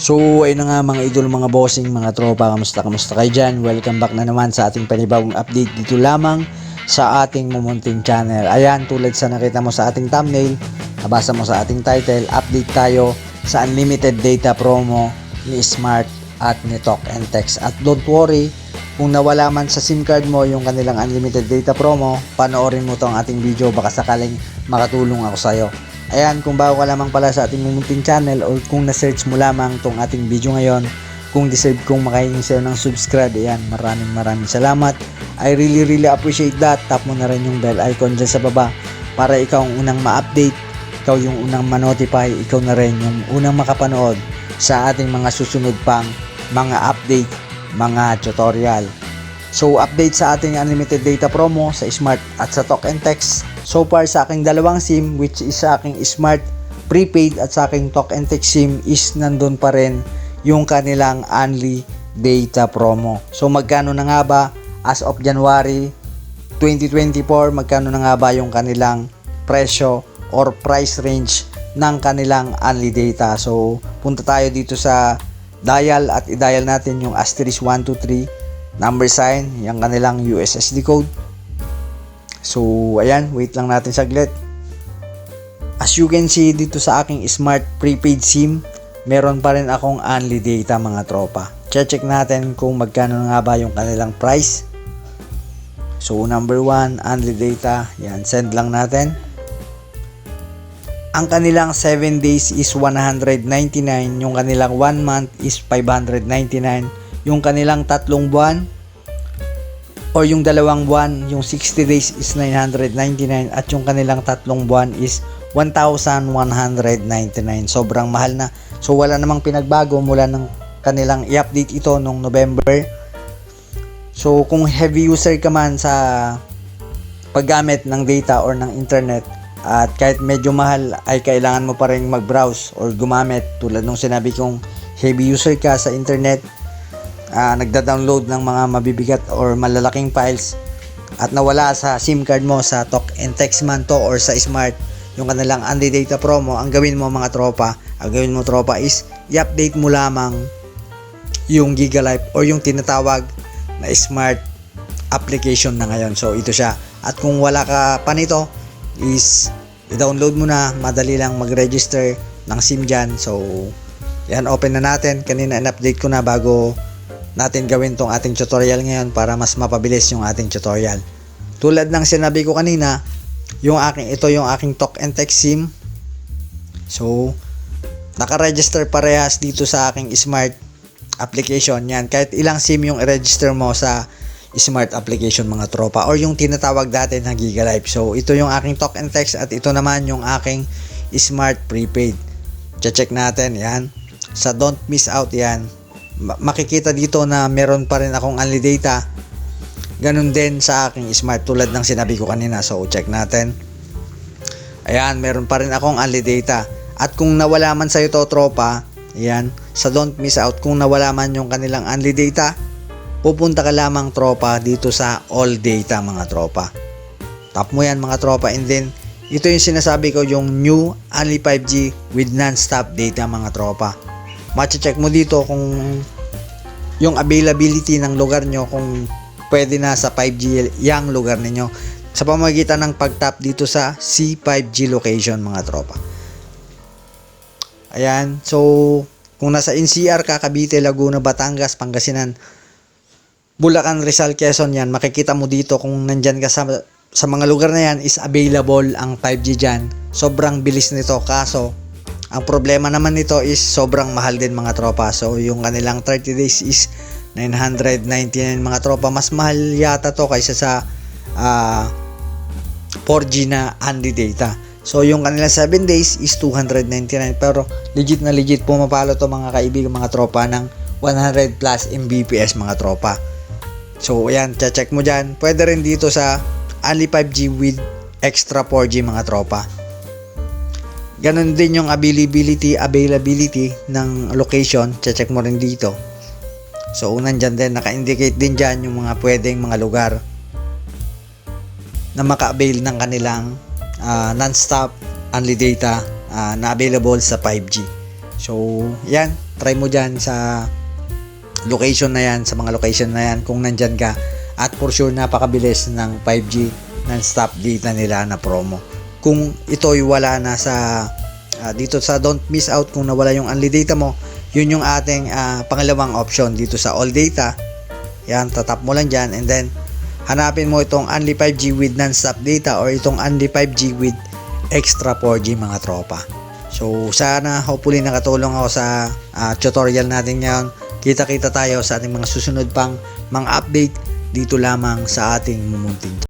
So, ayun na nga mga idol, mga bossing, mga tropa, kamusta, kamusta kayo dyan? Welcome back na naman sa ating panibagong update dito lamang sa ating Mumunting Channel. Ayan, tulad sa nakita mo sa ating thumbnail, nabasa mo sa ating title, update tayo sa unlimited data promo ni Smart at ni Talk and Text. At don't worry, kung nawala man sa SIM card mo yung kanilang unlimited data promo, panoorin mo tong ating video, baka sakaling makatulong ako sa'yo. Ayan, kung bago ka lamang pala sa ating Mumunting channel or kung na-search mo lamang tong ating video ngayon, kung deserve kong makahingi sa'yo ng subscribe, ayan, maraming maraming salamat. I really really appreciate that. Tap mo na rin yung bell icon dyan sa baba para ikaw ang unang ma-update, ikaw yung unang ma-notify, ikaw na rin yung unang makapanood sa ating mga susunod pang mga update, mga tutorial. So, update sa ating unlimited data promo sa Smart at sa Talk and Text. So far sa aking dalawang SIM which is sa aking Smart prepaid at sa aking Talk and Text SIM is nandun pa rin yung kanilang only data promo. So magkano na nga ba as of January 2024 magkano na nga ba yung kanilang presyo or price range ng kanilang only data. So punta tayo dito sa dial at i-dial natin yung asterisk 123 number sign, yung kanilang USSD code. So, ayan, wait lang natin saglit. As you can see dito sa aking smart prepaid SIM, meron pa rin akong only data mga tropa. Check natin kung magkano nga ba yung kanilang price. So, number 1, only data. Yan, send lang natin. Ang kanilang 7 days is 199, yung kanilang 1 month is 599, yung kanilang tatlong buwan or yung dalawang buwan, yung 60 days is 999 at yung kanilang tatlong buwan is 1,199. Sobrang mahal na. So wala namang pinagbago mula ng kanilang i-update ito nung November. So kung heavy user ka man sa paggamit ng data or ng internet at kahit medyo mahal ay kailangan mo pa rin mag-browse or gumamit tulad nung sinabi kong heavy user ka sa internet uh, nagda-download ng mga mabibigat or malalaking files at nawala sa SIM card mo sa Talk and Text man to or sa Smart yung kanilang unli data promo, ang gawin mo mga tropa, ang gawin mo tropa is i-update mo lamang yung Gigalife or yung tinatawag na Smart application na ngayon. So ito siya. At kung wala ka pa nito is i-download mo na, madali lang mag-register ng SIM dyan. So yan, open na natin. Kanina in-update ko na bago natin gawin tong ating tutorial ngayon para mas mapabilis yung ating tutorial. Tulad ng sinabi ko kanina, yung aking ito yung aking talk and text sim. So, naka-register parehas dito sa aking smart application. Yan, kahit ilang sim yung i-register mo sa smart application mga tropa or yung tinatawag dati na Gigalife. So, ito yung aking talk and text at ito naman yung aking smart prepaid. Check natin, yan. Sa don't miss out yan, makikita dito na meron pa rin akong only data. Ganun din sa aking smart tulad ng sinabi ko kanina. So check natin. Ayan, meron pa rin akong only data. At kung nawala man sa'yo to tropa, ayan, sa don't miss out, kung nawala man yung kanilang only data, pupunta ka lamang tropa dito sa all data mga tropa. Tap mo yan mga tropa and then ito yung sinasabi ko yung new only 5G with non-stop data mga tropa mache-check mo dito kung yung availability ng lugar nyo kung pwede na sa 5G yang lugar ninyo sa pamamagitan ng pag-tap dito sa C5G location mga tropa. Ayan, so kung nasa NCR ka, Cavite, Laguna, Batangas, Pangasinan, Bulacan, Rizal, Quezon yan, makikita mo dito kung nandyan ka sa, sa mga lugar na yan is available ang 5G dyan. Sobrang bilis nito kaso ang problema naman nito is sobrang mahal din mga tropa. So yung kanilang 30 days is 999 mga tropa. Mas mahal yata to kaysa sa uh, 4G na handy data. So yung kanilang 7 days is 299 pero legit na legit pumapalo to mga kaibigan mga tropa ng 100 plus Mbps mga tropa. So ayan, check mo dyan. Pwede rin dito sa only 5G with extra 4G mga tropa. Ganon din yung availability, availability ng location. Check mo rin dito. So, nandyan din, naka-indicate din dyan yung mga pwedeng mga lugar na maka-avail ng kanilang uh, non-stop only data uh, na available sa 5G. So, yan. Try mo dyan sa location na yan, sa mga location na yan kung nandyan ka. At for sure, napakabilis ng 5G non-stop data nila na promo. Kung ito'y wala na sa ah, dito sa don't miss out kung nawala yung only data mo, yun yung ating ah, pangalawang option dito sa all data. Yan, tatap mo lang dyan and then hanapin mo itong only 5G with non-stop data or itong only 5G with extra 4G mga tropa. So sana hopefully nakatulong ako sa ah, tutorial natin ngayon. Kita-kita tayo sa ating mga susunod pang mga update dito lamang sa ating mumunting